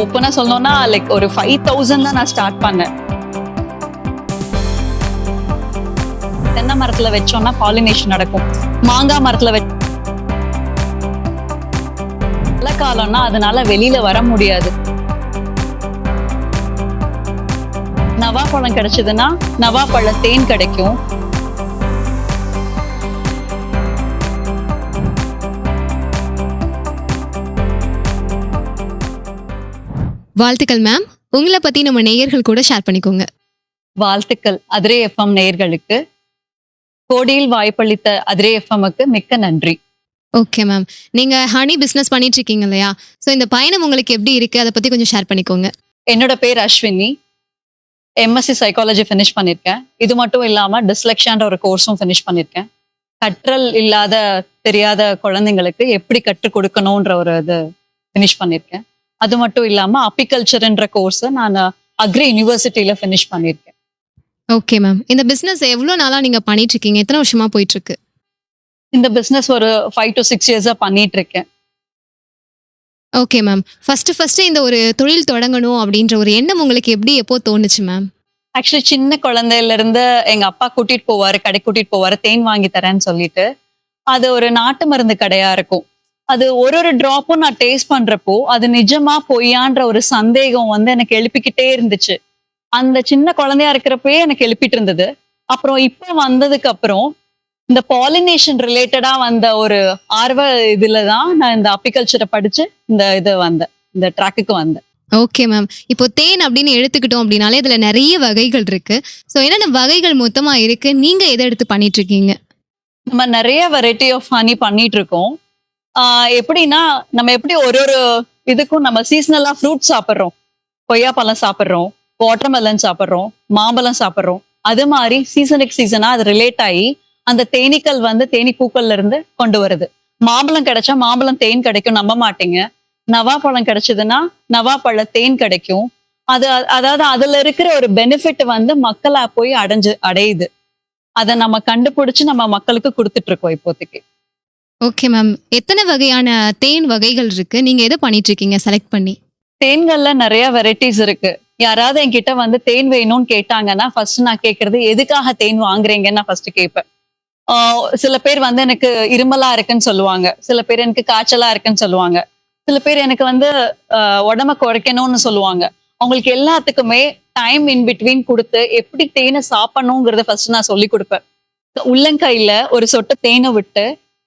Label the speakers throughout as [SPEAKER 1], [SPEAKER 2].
[SPEAKER 1] ஓப்பனா சொல்லணும்னா லைக் ஒரு ஃபைவ் தௌசண்ட் தான் நான் ஸ்டார்ட் பண்ணேன். தென்னை மரத்துல வச்சோம்னா பாலினேஷன் நடக்கும். மாங்காய் மரத்துல வச்ச மழை காலம்னா அதனால வெளியில வர முடியாது. நவாப்பழம் கிடைச்சதுன்னா நவாப்பழ தேன் கிடைக்கும்.
[SPEAKER 2] வாழ்த்துக்கள் மேம் உங்களை பத்தி நம்ம நேயர்கள் கூட ஷேர் பண்ணிக்கோங்க.
[SPEAKER 1] வாழ்த்துக்கள் அதிரே எஃப்எம் நேயர்களுக்கு. கோடியில் வாய்ப்பளித்த அதிரே எஃப்எம்க்கு மிக்க நன்றி.
[SPEAKER 2] ஓகே மேம் நீங்க ஹனி பிசினஸ் பண்ணிட்டு இருக்கீங்க இல்லையா? ஸோ இந்த பயணம் உங்களுக்கு எப்படி இருக்கு? அதை பத்தி கொஞ்சம் ஷேர் பண்ணிக்கோங்க.
[SPEAKER 1] என்னோட பேர் அஸ்வினி. எம்எஸ்சி சைக்காலஜி ஃபினிஷ் பண்ணியிருக்கேன் இது மட்டும் இல்லாம டிஸ்லெக்ஷான்ற ஒரு கோர்ஸும் ஃபினிஷ் பண்ணியிருக்கேன் கற்றல் இல்லாத தெரியாத குழந்தைங்களுக்கு எப்படி கற்றுக் கொடுக்கணுன்ற ஒரு இது ஃபினிஷ் பண்ணியிருக்கேன் அது மட்டும் இல்லாம அப்பிகல்ச்சர்ன்ற கோர்ஸ் நான் அக்ரி யூனிவர்சிட்டியில ஃபினிஷ் பண்ணியிருக்கேன்.
[SPEAKER 2] ஓகே மேம் இந்த பிசினஸ் எவ்வளவு நாளா நீங்க பண்ணிட்டு இருக்கீங்க எத்தனை வருஷமா போயிட்டு இருக்கு
[SPEAKER 1] இந்த பிசினஸ் ஒரு ஃபைவ் டு சிக்ஸ் இயர்ஸா பண்ணிட்டு இருக்கேன்
[SPEAKER 2] ஓகே மேம் ஃபர்ஸ்ட் ஃபர்ஸ்ட் இந்த ஒரு தொழில் தொடங்கணும் அப்படின்ற ஒரு எண்ணம் உங்களுக்கு எப்படி எப்போ தோணுச்சு மேம்
[SPEAKER 1] ஆக்சுவலி சின்ன குழந்தையில இருந்து எங்க அப்பா கூட்டிட்டு போவாரு கடை கூட்டிட்டு போவாரு தேன் வாங்கி தரேன்னு சொல்லிட்டு அது ஒரு நாட்டு மருந்து கடையா இருக்கும். அது ஒரு ஒரு டிராப்பும் நான் டேஸ்ட் பண்றப்போ அது நிஜமா பொய்யான்ற ஒரு சந்தேகம் வந்து எனக்கு எழுப்பிக்கிட்டே இருந்துச்சு. அந்த சின்ன குழந்தையா இருக்கிறப்பயே எனக்கு எழுப்பிட்டு இருந்தது. அப்புறம் இப்ப வந்ததுக்கு அப்புறம் இந்த பாலினேஷன் ரிலேட்டடா வந்த ஒரு ஆர்வ இதுல தான் நான் இந்த அப்பிகல்ச்சரை படிச்சு இந்த இது வந்தேன். இந்த ட்ராக்குக்கு வந்தேன்.
[SPEAKER 2] ஓகே மேம் இப்போ தேன் அப்படின்னு எடுத்துக்கிட்டோம் அப்படின்னாலே இதுல நிறைய வகைகள் இருக்கு. ஸோ என்னென்ன வகைகள் மொத்தமா இருக்கு? நீங்க எதை எடுத்து பண்ணிட்டு இருக்கீங்க?
[SPEAKER 1] நம்ம நிறைய வெரைட்டி ஆஃப் ஹனி பண்ணிட்டு இருக்கோம். எப்படின்னா நம்ம எப்படி ஒரு ஒரு இதுக்கும் நம்ம சீசனலா ஃப்ரூட் சாப்பிட்றோம். கொய்யாப்பழம் சாப்பிட்றோம் வாட்டர்மெலன் சாப்பிட்றோம் மாம்பழம் சாப்பிட்றோம். அது மாதிரி சீசனுக்கு சீசனா அது ரிலேட் ஆகி அந்த தேனீக்கள் வந்து தேனி பூக்கள்ல இருந்து கொண்டு வருது. மாம்பழம் கிடைச்சா மாம்பழம் தேன் கிடைக்கும் நம்ப மாட்டீங்க. நவாப்பழம் கிடைச்சதுன்னா நவாப்பழ தேன் கிடைக்கும். அது அதாவது அதுல இருக்கிற ஒரு பெனிஃபிட் வந்து மக்களா போய் அடைஞ்சு அடையுது. அதை நம்ம கண்டுபிடிச்சு நம்ம மக்களுக்கு கொடுத்துட்டு இருக்கோம் இப்போதைக்கு.
[SPEAKER 2] ஓகே மேம் எத்தனை வகையான தேன் வகைகள் இருக்கு? நீங்க எதை பண்ணிட்டு இருக்கீங்க? செலக்ட் பண்ணி.
[SPEAKER 1] தேன்கள்ல நிறைய வெரைட்டிஸ் இருக்கு. யாராவது என்கிட்ட வந்து தேன் வேணும்னு கேட்டாங்கன்னா ஃபர்ஸ்ட் நான் கேட்கறது எதுக்காக தேன் வாங்குறீங்கன்னு நான் ஃபர்ஸ்ட் கேட்பேன் சில பேர் வந்து எனக்கு இருமலா இருக்குன்னு சொல்லுவாங்க. சில பேர் எனக்கு காய்ச்சலா இருக்குன்னு சொல்லுவாங்க. சில பேர் எனக்கு வந்து உடம்ப குறைக்கணும்னு சொல்லுவாங்க. அவங்களுக்கு எல்லாத்துக்குமே டைம் இன் பிட்வீன் கொடுத்து எப்படி தேனை சாப்பிடணுங்கிறத ஃபர்ஸ்ட் நான் சொல்லி கொடுப்பேன். உள்ளங்கையில ஒரு சொட்டு தேனை விட்டு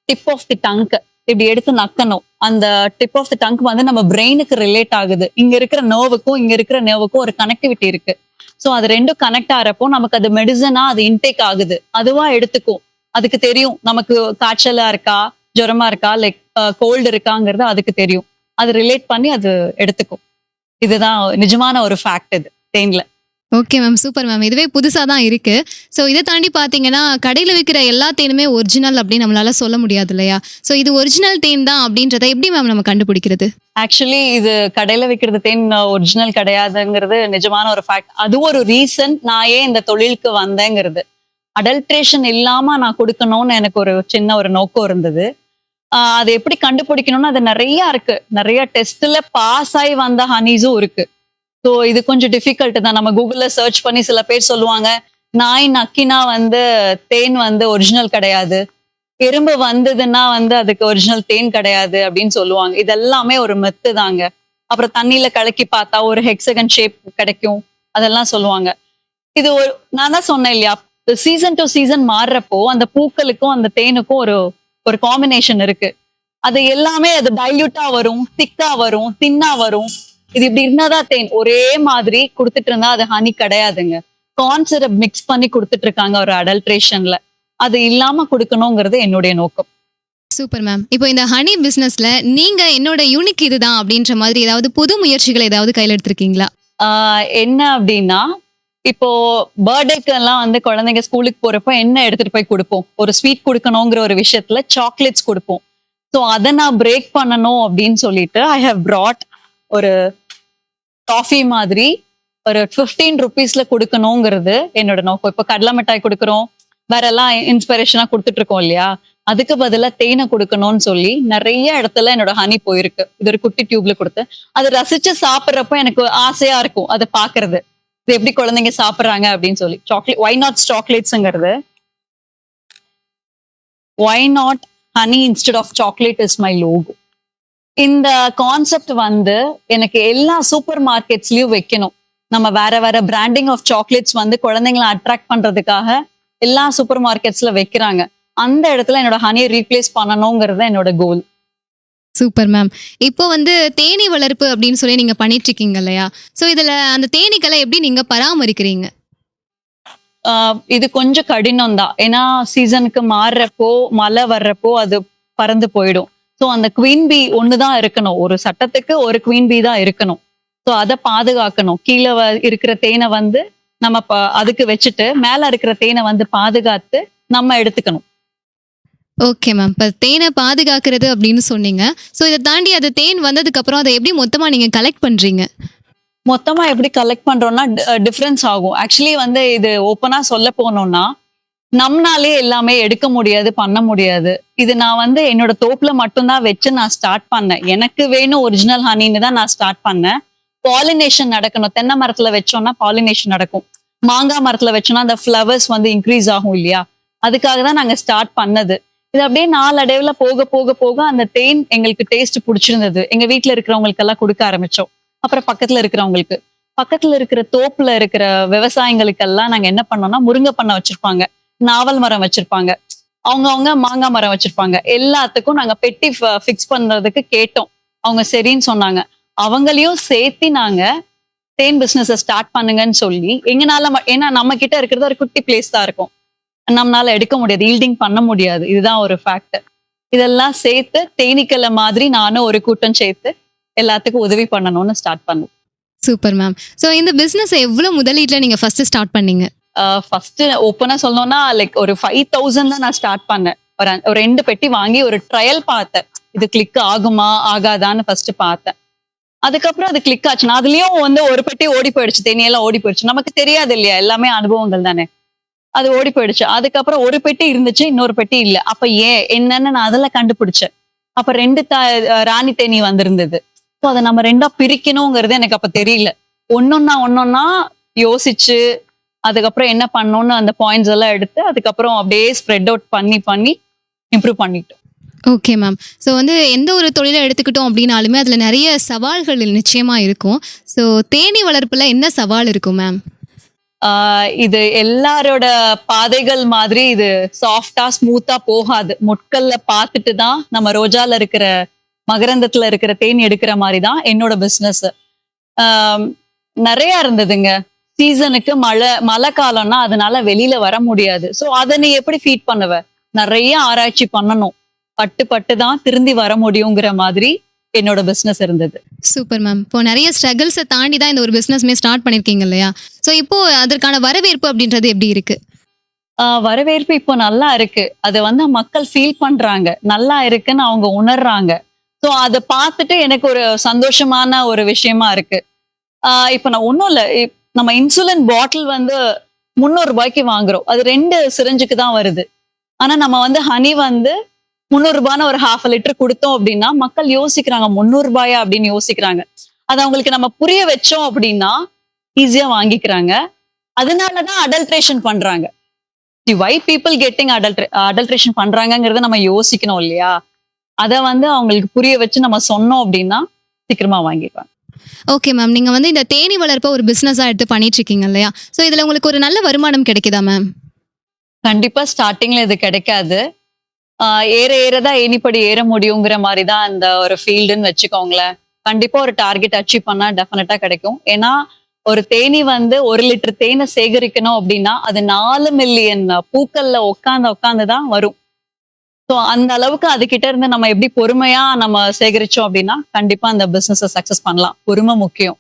[SPEAKER 1] டிப் ஆஃப் தி டங்க் இப்படி எடுத்து நக்கணும். அந்த டிப் ஆஃப் தி டங்க் வந்து நம்ம பிரெயினுக்கு ரிலேட் ஆகுது. இங்க இருக்கிற நர்வுக்கும் இங்க இருக்கிற நர்வுக்கும் ஒரு கனெக்டிவிட்டி இருக்கு. ஸோ அது ரெண்டும் கனெக்ட் ஆகிறப்போ நமக்கு அது மெடிசனா அது இன்டேக் ஆகுது. அதுவா எடுத்துக்கும். அதுக்கு தெரியும். நமக்கு காய்ச்சலா இருக்கா? ஜுரமா இருக்கா? லைக் கோல்டு இருக்காங்கிறது அதுக்கு தெரியும். அது ரிலேட் பண்ணி அது எடுத்துக்கும். இதுதான் நிஜமான ஒரு ஃபேக்ட் இது. தேன்ல.
[SPEAKER 2] ஓகே மேம் சூப்பர் மேம் இதுவே புதுசாக தான் இருக்கு. ஸோ இதை தாண்டி பார்த்தீங்கன்னா கடையில் விற்கிற எல்லா தேனுமே ஒரிஜினல் அப்படின்னு நம்மளால சொல்ல முடியாது இல்லையா? ஸோ இது ஒரிஜினல் தேன் தான் அப்படின்றத எப்படி மேம் நம்ம கண்டுபிடிக்கிறது?
[SPEAKER 1] ஆக்சுவலி இது கடையில விற்கிறது தேன் ஒரிஜினல் கிடையாதுங்கிறது நிஜமான ஒரு ஃபேக்ட் அது ஒரு ரீசன் நான் ஏன் இந்த தொழிலுக்கு வந்தேங்கிறது. அடல்ட்ரேஷன் இல்லாம நான் கொடுக்கணும்னு எனக்கு ஒரு சின்ன ஒரு நோக்கம் இருந்தது. அதை அது எப்படி கண்டுபிடிக்கணும்னு அது நிறைய இருக்கு. நிறைய டெஸ்ட்ல பாஸ் ஆகி வந்த ஹனீஸும் இருக்கு. ஸோ இது கொஞ்சம் டிஃபிகல்ட் தான். நம்ம கூகுள்ல சர்ச் பண்ணி சில பேர் சொல்லுவாங்க நாய் நக்கினா வந்து தேன் வந்து ஒரிஜினல் கிடையாது. எறும்பு வந்ததுன்னா வந்து அதுக்கு ஒரிஜினல் தேன் கிடையாது அப்படின்னு சொல்லுவாங்க. இதெல்லாமே ஒரு மெத்து தாங்க. அப்புறம் தண்ணியில கலக்கி பார்த்தா ஒரு ஹெக்ஸகன் ஷேப் கிடைக்கும். அதெல்லாம் சொல்லுவாங்க. இது ஒரு நான் தான் சொன்னேன் இல்லையா சீசன் டு சீசன் மாறுறப்போ அந்த பூக்களுக்கும் அந்த தேனுக்கும் ஒரு ஒரு காம்பினேஷன் இருக்கு. அது எல்லாமே அது டைல்யூட்டா வரும் திக்கா வரும் தின்னா வரும். இது இப்படி இருந்தாதான் தேன்? ஒரே மாதிரி கொடுத்துட்டு இருந்தா அது ஹனி கிடையாதுங்க. கார்ன் சிரப் மிக்ஸ் பண்ணி கொடுத்துட்டு இருக்காங்க ஒரு அடல்ட்ரேஷன்ல அது இல்லாம கொடுக்கணுங்கிறது என்னுடைய நோக்கம்.
[SPEAKER 2] சூப்பர் மேம் இப்போ இந்த ஹனி பிஸ்னஸ்ல நீங்க என்னோட யூனிக் இதுதான் அப்படின்ற மாதிரி ஏதாவது புது முயற்சிகளை ஏதாவது கையில் எடுத்திருக்கீங்களா?
[SPEAKER 1] என்ன அப்படின்னா இப்போ பர்த்டேக்கு எல்லாம் வந்து குழந்தைங்க ஸ்கூலுக்கு போறப்போ என்ன எடுத்துட்டு போய் கொடுப்போம்? ஒரு ஸ்வீட் கொடுக்கணுங்கிற ஒரு விஷயத்துல சாக்லேட்ஸ் கொடுப்போம். ஸோ அதை நான் பிரேக் பண்ணணும் அப்படின்னு சொல்லிட்டு ஐ ஹவ் brought ஒரு டாஃபி மாதிரி ஒரு ஃபிஃப்டீன் ருபீஸ்ல கொடுக்கணுங்கிறது என்னோட நோக்கம். இப்போ கடலை மிட்டாய் கொடுக்குறோம். வேற எல்லாம் இன்ஸ்பிரேஷனா கொடுத்துட்டு இருக்கோம் இல்லையா? அதுக்கு பதிலா தேனை கொடுக்கணும்னு சொல்லி நிறைய இடத்துல என்னோட ஹனி போயிருக்கு. இது ஒரு குட்டி டியூப்ல கொடுத்து அதை ரசிச்சு சாப்பிட்றப்ப எனக்கு ஆசையா இருக்கும் அதை பாக்குறது இது எப்படி குழந்தைங்க சாப்பிடுறாங்க அப்படின்னு சொல்லி. Chocolate why not சாக்லேட்ஸ்ங்கிறது why not honey instead of chocolate is my logo இந்த கான்செப்ட் வந்து எனக்கு எல்லா சூப்பர் மார்க்கெட்ஸ்லயும் வைக்கணும். நம்ம வேற வேற பிராண்டிங் ஆஃப் சாக்லேட்ஸ் வந்து குழந்தைங்களை அட்ராக்ட் பண்றதுக்காக எல்லா சூப்பர் மார்க்கெட்ஸ்ல வைக்கிறாங்க. அந்த இடத்துல என்னோட ஹனியை ரீப்ளேஸ் பண்ணணுங்கிறது என்னோட கோல்
[SPEAKER 2] சூப்பர் மேம் இப்போ வந்து தேனீ வளர்ப்பு அப்படின்னு சொல்லி நீங்க பண்ணிட்டு இருக்கீங்க இல்லையா? ஸோ இதுல அந்த தேனீக்களை எப்படி நீங்க பராமரிக்கிறீங்க?
[SPEAKER 1] இது கொஞ்சம் கடினம் தான் ஏன்னா சீசனுக்கு மாறுறப்போ மழை வர்றப்போ அது பறந்து போயிடும். ஸோ அந்த குவீன் பீ ஒண்ணுதான் இருக்கணும். ஒரு சட்டத்துக்கு ஒரு குவீன் பீ தான் இருக்கணும். ஸோ அதை பாதுகாக்கணும். கீழே இருக்கிற தேனை வந்து நம்ம அதுக்கு வச்சுட்டு மேல இருக்கிற தேனை வந்து பாதுகாத்து நம்ம எடுத்துக்கணும்.
[SPEAKER 2] ஓகே மேம் இப்போ தேனை பாதுகாக்கிறது அப்படின்னு சொன்னீங்க. ஸோ இதை தாண்டி அது தேன் வந்ததுக்கு அப்புறம் அதை எப்படி மொத்தமா நீங்க கலெக்ட் பண்றீங்க?
[SPEAKER 1] மொத்தமா எப்படி கலெக்ட் பண்றோம்னா டிஃப்ரென்ஸ் ஆகும். ஆக்சுவலி வந்து இது ஓப்பனா சொல்ல போனோம்னா நம்மனாலே எல்லாமே எடுக்க முடியாது பண்ண முடியாது. இது நான் வந்து என்னோட தோப்புல மட்டும்தான் வச்சு நான் ஸ்டார்ட் பண்ணேன். எனக்கு வேணும் ஒரிஜினல் ஹனின்னு தான் நான் ஸ்டார்ட் பண்ணேன். பாலினேஷன் நடக்கணும். தென்னை மரத்துல வச்சோம்னா பாலினேஷன் நடக்கும். மாங்காய் மரத்துல வச்சோம்னா அந்த ஃப்ளவர்ஸ் வந்து இன்க்ரீஸ் ஆகும் இல்லையா? அதுக்காக தான் நாங்க ஸ்டார்ட் பண்ணது. இது அப்படியே நாளடைவுல போக போக போக அந்த தேன் எங்களுக்கு டேஸ்ட் பிடிச்சிருந்தது. எங்க வீட்டுல இருக்கிறவங்களுக்கு எல்லாம் கொடுக்க ஆரம்பிச்சோம். அப்புறம் பக்கத்துல இருக்கிறவங்களுக்கு. பக்கத்துல இருக்கிற தோப்புல இருக்கிற விவசாயிகளுக்கெல்லாம் நாங்க என்ன பண்ணோம்னா முருங்கை பண்ண வச்சிருப்பாங்க. நாவல் மரம் வச்சிருப்பாங்க. அவங்க அவங்க மாங்காய் மரம் வச்சிருப்பாங்க. எல்லாத்துக்கும் நாங்க பெட்டி ஃபிக்ஸ் பண்றதுக்கு கேட்டோம். அவங்க சரின்னு சொன்னாங்க. அவங்களையும் சேர்த்து நாங்க தேன் பிசினஸ ஸ்டார்ட் பண்ணுங்கன்னு சொல்லி எங்கனால ஏன்னா நம்ம கிட்ட இருக்கிறது ஒரு குட்டி பிளேஸ் தான் இருக்கும். நம்மளால எடுக்க முடியாது ஈல்டிங் பண்ண முடியாது. இதுதான் ஒரு ஃபேக்டர் இதெல்லாம் சேர்த்து தேனீக்கலை மாதிரி நானும் ஒரு கூட்டம் சேர்த்து எல்லாத்துக்கும் உதவி பண்ணணும்னு ஸ்டார்ட் பண்ணேன்
[SPEAKER 2] சூப்பர் மேம் ஸோ இந்த பிஸ்னஸ் எவ்வளோ முதலீட்டில் நீங்க ஃபர்ஸ்ட் ஸ்டார்ட் பண்ணீங்க?
[SPEAKER 1] ஃபர்ஸ்ட் ஓப்பனா சொல்லணும்னா லைக் ஒரு ஃபைவ் தௌசண்ட் தான் நான் ஸ்டார்ட் பண்ணேன். ஒரு ஒரு ரெண்டு பெட்டி வாங்கி ஒரு ட்ரையல் பார்த்தேன். இது கிளிக் ஆகுமா ஆகாதான்னு ஃபர்ஸ்ட் பார்த்தேன். அதுக்கப்புறம் அது கிளிக் ஆச்சு நான் அதுலயும் வந்து ஒரு பெட்டி ஓடி போயிடுச்சு. தேனியெல்லாம் ஓடி போயிடுச்சு. நமக்கு தெரியாது இல்லையா? எல்லாமே அனுபவங்கள் தானே. அது ஓடி போயிடுச்சு. அதுக்கப்புறம் ஒரு பெட்டி இருந்துச்சு இன்னொரு பெட்டி இல்ல. அப்ப ஏன்? என்னன்னு நான் அதில் கண்டுபிடிச்சேன். அப்ப ரெண்டு த ராணி தேனி வந்திருந்தது. ஸோ அதை நம்ம ரெண்டா பிரிக்கணுங்கிறது எனக்கு அப்ப தெரியல. ஒன்னொன்னா ஒன்னொன்னா யோசிச்சு அதுக்கப்புறம் என்ன பண்ணணும்னு அந்த பாயிண்ட்ஸ் எல்லாம் எடுத்து அதுக்கப்புறம் அப்படியே ஸ்ப்ரெட் அவுட் பண்ணி பண்ணி இம்ப்ரூவ் பண்ணிட்டோம்.
[SPEAKER 2] ஓகே மேம் ஸோ வந்து எந்த ஒரு தொழிலை எடுத்துக்கிட்டோம் அப்படின்னாலுமே அதில் நிறைய சவால்கள் நிச்சயமாக இருக்கும். ஸோ தேனீ வளர்ப்பில் என்ன சவால் இருக்கும் மேம்
[SPEAKER 1] இது எல்லாரோட பாதைகள் மாதிரி இது சாஃப்டா ஸ்மூத்தா போகாது. முட்கல்ல பார்த்துட்டு தான் நம்ம ரோஜால இருக்கிற மகரந்தத்துல இருக்கிற தேன் எடுக்கிற மாதிரி தான் என்னோட பிசினஸ் நிறைய இருந்ததுங்க. சீசனுக்கு மழை மழை காலம்னா அதனால வெளியில வர முடியாது. ஸோ அதை நீ எப்படி ஃபீட் பண்ணுவ? நிறைய ஆராய்ச்சி பண்ணணும். பட்டு பட்டு தான் திருந்தி வர முடியுங்கிற மாதிரி என்னோட பிசினஸ் இருந்தது.
[SPEAKER 2] சூப்பர் மேம் இப்போ நிறைய ஸ்ட்ரகிள்ஸை தாண்டி தான் இந்த ஒரு பிஸ்னஸ்மே ஸ்டார்ட் பண்ணியிருக்கீங்க இல்லையா? ஸோ இப்போ அதற்கான வரவேற்பு அப்படின்றது எப்படி இருக்கு?
[SPEAKER 1] ஆஹ் வரவேற்பு இப்போ நல்லா இருக்கு. அது வந்து மக்கள் ஃபீல் பண்றாங்க. நல்லா இருக்குன்னு அவங்க உணர்றாங்க. ஸோ அதை பார்த்துட்டு எனக்கு ஒரு சந்தோஷமான ஒரு விஷயமா இருக்கு. இப்போ நான் ஒன்றும் இல்லை. நம்ம இன்சுலின் பாட்டில் வந்து முந்நூறு ரூபாய்க்கு வாங்குறோம். அது ரெண்டு சிரஞ்சுக்கு தான் வருது. ஆனா நம்ம வந்து ஹனி வந்து முந்நூறு ரூபான்னு ஒரு ஹாஃப் லிட்டர் கொடுத்தோம் அப்படின்னா மக்கள் யோசிக்கிறாங்க முந்நூறு ரூபாயா அப்படின்னு யோசிக்கிறாங்க. அதை அவங்களுக்கு நம்ம புரிய வச்சோம் அப்படின்னா ஈஸியா வாங்கிக்கிறாங்க. அதனாலதான் அடல்ட்ரேஷன் பண்றாங்க. The why people getting அடல்ட்ரே adulteration பண்றாங்கிறத நம்ம யோசிக்கணும் இல்லையா? அதை வந்து அவங்களுக்கு புரிய வச்சு நம்ம சொன்னோம் அப்படின்னா சீக்கிரமா வாங்கிடுவாங்க.
[SPEAKER 2] ஓகே மேம் நீங்கள் வந்து இந்த தேனி வளர்ப்பை ஒரு பிஸ்னஸாக எடுத்து பண்ணிட்டு இருக்கீங்க இல்லையா? ஸோ இதில் உங்களுக்கு ஒரு நல்ல வருமானம் கிடைக்குதா மேம்
[SPEAKER 1] கண்டிப்பா ஸ்டார்டிங்ல இது கிடைக்காது. ஆஹ் ஏற தான் ஏணிப்படி ஏற முடியுங்கிற மாதிரி தான் அந்த ஒரு ஃபீல்டுன்னு வச்சுக்கோங்களேன். கண்டிப்பா ஒரு டார்கெட் அச்சீவ் பண்ணா டெஃபினட்டாக கிடைக்கும். ஏன்னா ஒரு தேனி வந்து ஒரு லிட்டர் தேனை சேகரிக்கணும் அப்படின்னா அது நாலு மில்லியன் பூக்கள்ல உட்காந்து உட்காந்து தான் வரும். ஸோ அந்த அளவுக்கு அதுகிட்ட இருந்து நம்ம எப்படி பொறுமையா நம்ம சேகரிச்சோம் அப்படின்னா கண்டிப்பா அந்த பிசினஸை சக்சஸ் பண்ணலாம். பொறுமை முக்கியம்.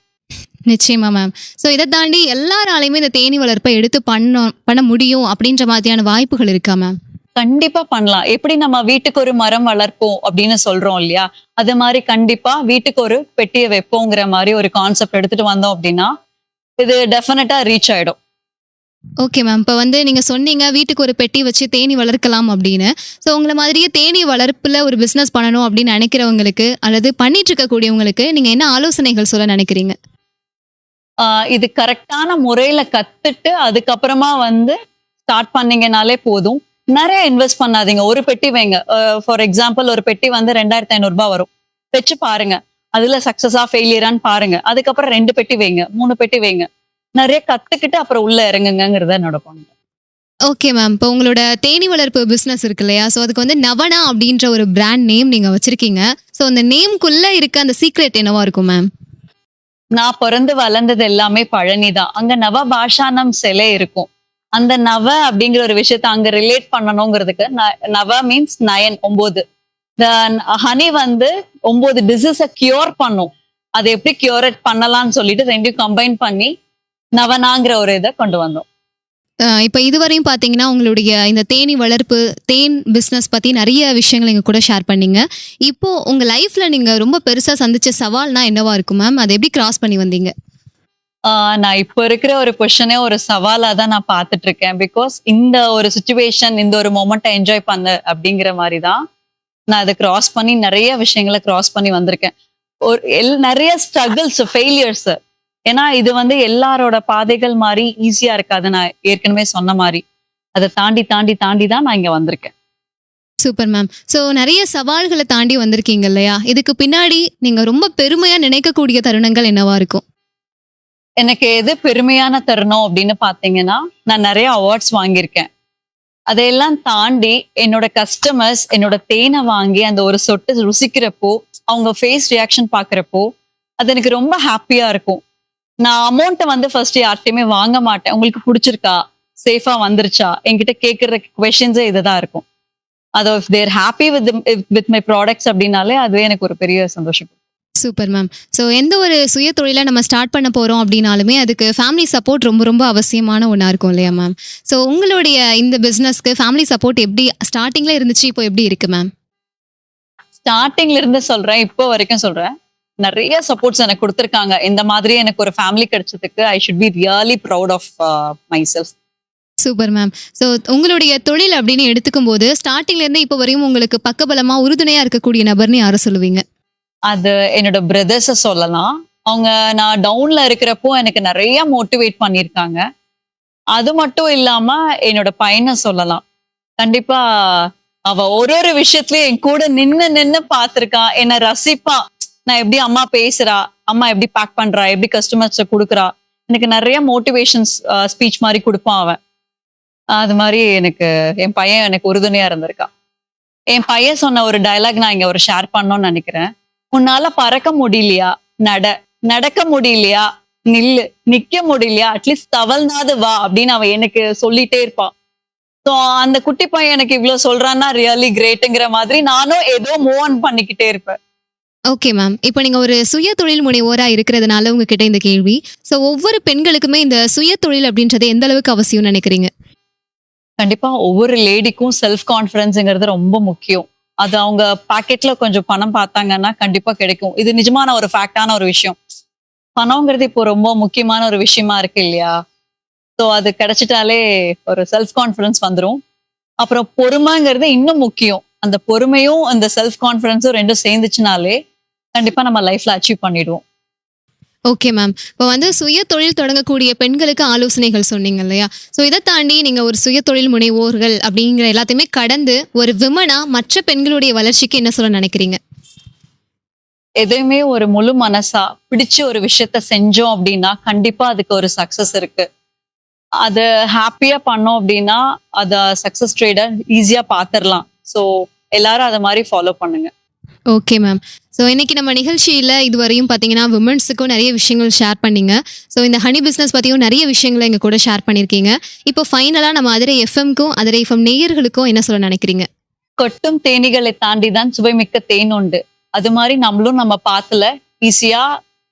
[SPEAKER 2] நிச்சயமா மேம் ஸோ இதை தாண்டி எல்லாராலையுமே இந்த தேனீ வளர்ப்பை எடுத்து பண்ண பண்ண முடியும் அப்படின்ற மாதிரியான வாய்ப்புகள் இருக்கா மேம்
[SPEAKER 1] கண்டிப்பா பண்ணலாம். எப்படி நம்ம வீட்டுக்கு ஒரு மரம் வளர்ப்போம் அப்படின்னு சொல்றோம் இல்லையா? அது மாதிரி கண்டிப்பா வீட்டுக்கு ஒரு பெட்டியை வைப்போங்கிற மாதிரி ஒரு கான்செப்ட் எடுத்துட்டு வந்தோம் அப்படின்னா இது டெஃபினட்டா ரீச் ஆயிடும்.
[SPEAKER 2] ஓகே மேம் இப்போ வந்து நீங்கள் சொன்னீங்க வீட்டுக்கு ஒரு பெட்டி வச்சு தேனி வளர்க்கலாம் அப்படின்னு. ஸோ உங்களை மாதிரியே தேனி வளர்ப்பில் ஒரு பிஸ்னஸ் பண்ணணும் அப்படின்னு நினைக்கிறவங்களுக்கு அல்லது பண்ணிட்டு இருக்கக்கூடியவங்களுக்கு நீங்கள் என்ன ஆலோசனைகள் சொல்ல நினைக்கிறீங்க?
[SPEAKER 1] இது கரெக்டான முறையில் கற்றுட்டு அதுக்கப்புறமா வந்து ஸ்டார்ட் பண்ணீங்கனாலே போதும். நிறைய இன்வெஸ்ட் பண்ணாதீங்க. ஒரு பெட்டி வைங்க. ஃபார் எக்ஸாம்பிள் ஒரு பெட்டி வந்து ரெண்டாயிரத்தி ஐநூறுரூபா வரும். வச்சு பாருங்க. அதுல சக்சஸா ஃபெயிலியரான்னு பாருங்க. அதுக்கப்புறம் ரெண்டு பெட்டி வைங்க. மூணு பெட்டி வைங்க. நிறைய கத்துக்கிட்டு அப்புறம் உள்ள இறங்குங்கிறத என்னோட பாயிண்ட்
[SPEAKER 2] ஓகே மேம் இப்போ உங்களோட தேனி வளர்ப்பு பிஸ்னஸ் இருக்கு இல்லையா? ஸோ அதுக்கு வந்து நவனா அப்படின்ற ஒரு பிராண்ட் நேம் நீங்கள் வச்சிருக்கீங்க. ஸோ அந்த நேம்குள்ளே இருக்க அந்த சீக்ரெட் என்னவா இருக்கும் மேம்
[SPEAKER 1] நான் பிறந்து வளர்ந்தது எல்லாமே பழனி தான். அங்க நவ பாஷானம் சிலை இருக்கும். அந்த நவ அப்படிங்கிற ஒரு விஷயத்த அங்க ரிலேட் பண்ணணுங்கிறதுக்கு நவ மீன்ஸ் நயன் ஒன்பது ஹனி வந்து ஒன்பது டிசீஸ கியூர் பண்ணும். அதை எப்படி கியூரேட் பண்ணலாம்னு சொல்லிட்டு ரெண்டையும் கம்பைன் பண்ணி நவனாங்கிற ஒரு இதை கொண்டு வந்தோம்.
[SPEAKER 2] இப்போ இதுவரையும் பார்த்தீங்கன்னா உங்களுடைய இந்த தேனி வளர்ப்பு தேன் பிஸ்னஸ் பற்றி நிறைய விஷயங்கள் எங்கள் கூட ஷேர் பண்ணீங்க. இப்போ உங்கள் லைஃப்பில் நீங்கள் ரொம்ப பெருசாக சந்திச்ச சவால்னா என்னவா இருக்கும் மேம் அதை எப்படி கிராஸ் பண்ணி வந்தீங்க?
[SPEAKER 1] நான் இப்ப இருக்கிற ஒரு பொசிஷனே ஒரு சவாலா தான் நான் பார்த்துட்டு இருக்கேன். பிகாஸ் இந்த ஒரு சுச்சுவேஷன் இந்த ஒரு மொமெண்ட்டை என்ஜாய் பண்ண அப்படிங்கிற மாதிரி தான் நான் அதை கிராஸ் பண்ணி நிறைய விஷயங்களை கிராஸ் பண்ணி வந்திருக்கேன். ஒரு எல் நிறைய ஸ்ட்ரகிள்ஸ் ஃபெயிலியர்ஸ் ஏன்னா இது வந்து எல்லாரோட பாதைகள் மாதிரி ஈஸியா இருக்காது. நான் ஏற்கனவே சொன்ன மாதிரி அதை தாண்டி தாண்டி தாண்டி தான் நான் இங்க வந்திருக்கேன்.
[SPEAKER 2] சூப்பர் மேம் ஸோ நிறைய சவால்களை தாண்டி வந்திருக்கீங்க இல்லையா? இதுக்கு பின்னாடி நீங்கள் ரொம்ப பெருமையாக நினைக்கக்கூடிய தருணங்கள் என்னவா இருக்கும்?
[SPEAKER 1] எனக்கு எது பெருமையான தருணம் அப்படின்னு பாத்தீங்கன்னா நான் நிறைய அவார்ட்ஸ் வாங்கியிருக்கேன். அதையெல்லாம் தாண்டி என்னோட கஸ்டமர்ஸ் என்னோட தேனை வாங்கி அந்த ஒரு சொட்டு ருசிக்கிறப்போ அவங்க ஃபேஸ் ரியாக்ஷன் பார்க்கறப்போ அது எனக்கு ரொம்ப ஹாப்பியா இருக்கும். நான் அமௌண்ட்டை வந்து ஃபர்ஸ்ட் யார்கிட்டயுமே வாங்க மாட்டேன். உங்களுக்கு பிடிச்சிருக்கா? சேஃபா வந்துருச்சா? என்கிட்ட கேட்குற கொஷின்ஸே இதுதான் இருக்கும். அதோ if they're happy with with my products அப்படின்னாலே அதுவே எனக்கு ஒரு பெரிய சந்தோஷம்
[SPEAKER 2] சூப்பர் மேம் ஸோ எந்த ஒரு சுய தொழிலை நம்ம ஸ்டார்ட் பண்ண போகிறோம் அப்படின்னாலுமே அதுக்கு ஃபேமிலி சப்போர்ட் ரொம்ப ரொம்ப அவசியமான ஒன்றா இருக்கும் இல்லையா மேம் ஸோ உங்களுடைய இந்த பிஸ்னஸ்க்கு ஃபேமிலி சப்போர்ட் எப்படி ஸ்டார்டிங்கில் இருந்துச்சு இப்போ எப்படி இருக்கு மேம்
[SPEAKER 1] ஸ்டார்டிங்ல இருந்து சொல்றேன் இப்போ வரைக்கும் சொல்றேன். நிறைய சப்போர்ட்ஸ் எனக்கு கொடுத்துருக்காங்க. இந்த மாதிரி எனக்கு ஒரு ஃபேமிலி கிடைச்சதுக்கு I should be really proud of myself
[SPEAKER 2] super ma'am so உங்களுடைய தொழில் அப்படின்னு எடுத்துக்கும் போது ஸ்டார்டிங்லேருந்து இப்போ வரையும் உங்களுக்கு பக்கபலமாக உறுதுணையாக இருக்கக்கூடிய நபர்னு யாரை சொல்லுவீங்க?
[SPEAKER 1] அது என்னோட பிரதர்ஸ சொல்லலாம். அவங்க நான் டவுன்ல இருக்கிறப்போ எனக்கு நிறைய மோட்டிவேட் பண்ணியிருக்காங்க. அது மட்டும் இல்லாம என்னோட பையனை சொல்லலாம். கண்டிப்பா அவ ஒரு ஒரு விஷயத்துலயும் என் கூட நின்னு நின்னு பார்த்திருக்கான் என்னை ரசிப்பா. நான் எப்படி அம்மா பேசுறா? அம்மா எப்படி பேக் பண்றா? எப்படி கஸ்டமர்ஸ் கொடுக்குறா? எனக்கு நிறைய மோட்டிவேஷன்ஸ் ஸ்பீச் மாதிரி கொடுப்பான் அவன். அது மாதிரி எனக்கு என் பையன் எனக்கு உறுதுணையா இருந்திருக்கான் என் பையன் சொன்ன ஒரு டயலாக் நான் இங்க ஒரு ஷேர் பண்ணோம்னு நினைக்கிறேன். உன்னால பறக்க முடியலையா? நட. நடக்க முடியலையா? நில்லு. நிக்க முடியலையா? அட்லீஸ்ட் தவழ்னாது வா அப்படின்னு அவன் எனக்கு சொல்லிட்டே இருப்பான். ஸோ அந்த குட்டி பையன் எனக்கு இவ்வளவு சொல்றான்னா ரியலி கிரேட்டுங்கிற மாதிரி நானும் ஏதோ மூவ் ஆன் பண்ணிக்கிட்டே இருப்பேன்.
[SPEAKER 2] ஓகே மேம் இப்போ நீங்கள் ஒரு சுய தொழில் முனைவோராக இருக்கிறதுனால உங்ககிட்ட இந்த கேள்வி. ஸோ ஒவ்வொரு பெண்களுக்குமே இந்த சுய தொழில் அப்படின்றது எந்த அளவுக்கு அவசியம்னு நினைக்கிறீங்க?
[SPEAKER 1] கண்டிப்பா ஒவ்வொரு லேடிக்கும் செல்ஃப் கான்ஃபிடன்ஸுங்கிறது ரொம்ப முக்கியம். அது அவங்க பாக்கெட்ல கொஞ்சம் பணம் பார்த்தாங்கன்னா கண்டிப்பா கிடைக்கும். இது நிஜமான ஒரு ஃபேக்டான ஒரு விஷயம். பணம்ங்கிறது இப்போ ரொம்ப முக்கியமான ஒரு விஷயமா இருக்கு இல்லையா? ஸோ அது கிடைச்சிட்டாலே ஒரு செல்ஃப் கான்ஃபிடன்ஸ் வந்துடும் அப்புறம் பொறுமைங்கிறது இன்னும் முக்கியம். அந்த பொறுமையும் அந்த செல்ஃப் கான்ஃபிடன்ஸும் ரெண்டும் சேர்ந்துச்சுனாலே கண்டிப்பா நம்ம லைஃப்ல அச்சீவ் பண்ணிடுவோம்.
[SPEAKER 2] ஓகே மேம் இப்போ வந்து சுய தொழில் தொடங்கக்கூடிய பெண்களுக்கு ஆலோசனைகள் சொன்னீங்க இல்லையா? ஸோ இதை தாண்டி நீங்கள் ஒரு சுய தொழில் முனைவோர்கள் அப்படிங்கிற எல்லாத்தையுமே கடந்து ஒரு விமனா மற்ற பெண்களுடைய வளர்ச்சிக்கு என்ன சொல்ல நினைக்கிறீங்க?
[SPEAKER 1] எதையுமே ஒரு முழு மனசா பிடிச்சு ஒரு விஷயத்த செஞ்சோம் அப்படின்னா கண்டிப்பா அதுக்கு ஒரு சக்சஸ் இருக்கு. அது ஹாப்பியா பண்ணோம் அப்படின்னா அத சக்சஸ் ட்ரேட ஈஸியா பாத்திரலாம் ஸோ எல்லாரும் அதை மாதிரி ஃபாலோ பண்ணுங்க.
[SPEAKER 2] ஓகே மேம் ஸோ இன்னைக்கு நம்ம நிகழ்ச்சியில் இதுவரையும் பார்த்தீங்கன்னா விமன்ஸுக்கும் நிறைய விஷயங்கள் ஷேர் பண்ணீங்க. ஸோ இந்த ஹனி பிஸ்னஸ் பற்றியும் நிறைய விஷயங்களை எங்கள் கூட ஷேர் பண்ணியிருக்கீங்க இப்போ ஃபைனலாக நம்ம அதிரை எஃப்எம்க்கும் அதிரை எஃப்எம் நேயர்களுக்கும் என்ன சொல்ல நினைக்கிறீங்க?
[SPEAKER 1] கொட்டும் தேனீகளை தாண்டி தான் சுவைமிக்க தேன் உண்டு. அது மாதிரி நம்மளும் நம்ம பாத்துல ஈஸியா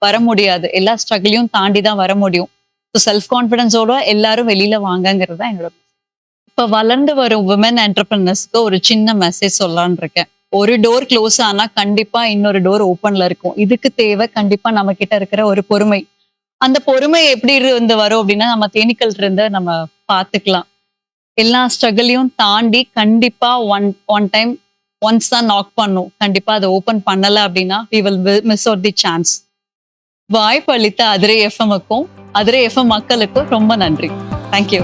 [SPEAKER 1] வர முடியாது. எல்லா ஸ்ட்ரகிளையும் தாண்டி தான் வர முடியும். ஸோ செல்ஃப் கான்ஃபிடன்ஸோட எல்லாரும் வெளியில வாங்கங்கிறது தான் என்னோட இப்ப வளர்ந்து வரும் உமன் என்டர்பிரினர்ஸ்க்கு ஒரு சின்ன மெசேஜ் சொல்லலான் இருக்கேன். ஒரு டோர் க்ளோஸ் ஆனா கண்டிப்பா இன்னொரு டோர் ஓப்பன்ல இருக்கும். இதுக்கு தேவை கண்டிப்பா நம்ம கிட்ட இருக்கிற ஒரு பொறுமை. அந்த பொறுமை எப்படி இருந்து வரும் அப்படின்னா நம்ம தேனீக்கள் இருந்து நம்ம பார்த்துக்கலாம். எல்லா ஸ்ட்ரகிளையும் தாண்டி கண்டிப்பா ஒன் ஒன் டைம் ஒன்ஸ் தான் நாக் பண்ணும். கண்டிப்பா அதை ஓபன் பண்ணல அப்படின்னா we will miss out the chance வாய்ப்பு அளித்த அதிரை எஃப்எம்க்கும் அதிரை எஃப்எம் மக்களுக்கும் ரொம்ப நன்றி. தேங்க்யூ